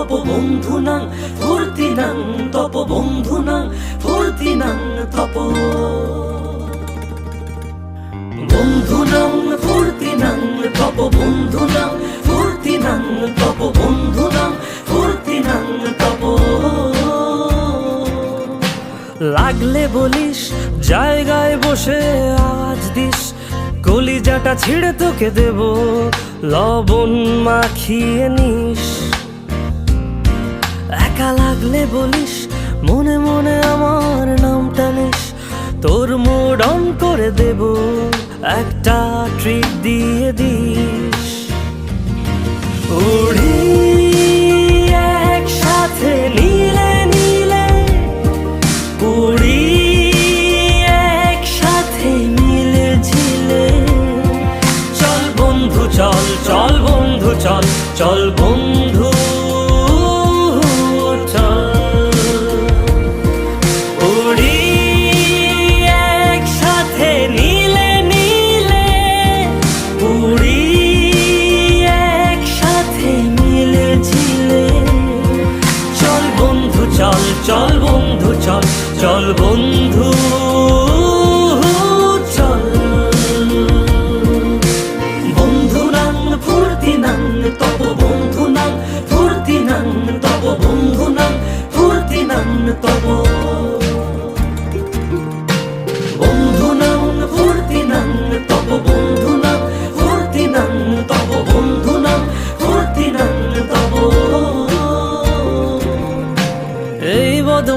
তপ বন্ধু নাং ফুর্তি নাং তপ। বন্ধু নাং ফুর্তি নাং তপ বন্ধু নাং ফুর্তি নাং তপ। লাগলে বলিস, জায়গায় বসে আজ দিস, কলিজাটা ছিঁড়ে তোকে দেব, লবণ মাখিয়ে নিস। একা লাগলে বলিস, মনে মনে আমার নামটা নিস। তোর মুড অন করে দেব, একটা ট্রিট দিয়ে দিস। একসাথে একসাথে চল বন্ধু, চল চল বন্ধু, চল চল বন্ধু।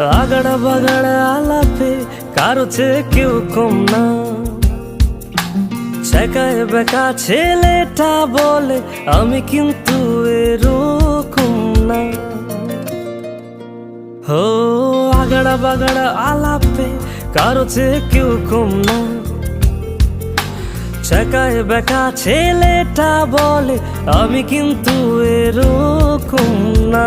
আগাড়া বাগাড়া আলাপে কারও চেয়ে কেউ কম না। ছেকায় বেকা ছেলেটা বলে, আমি কিন্তু এরকম না। হো আগাড়া বাগাড়া আলাপে কারও চেয়ে কেউ কম না। ছেকায় বেকা ছেলেটা বলে, আমি কিন্তু এরকম না।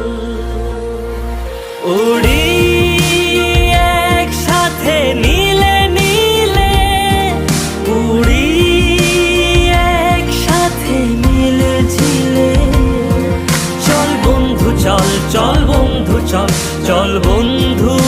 উড়ি একসাথে নীলে নীলে উড়ি একসাথে মিলে ঝিলে চল বন্ধু, চল চল বন্ধু, চল চল বন্ধু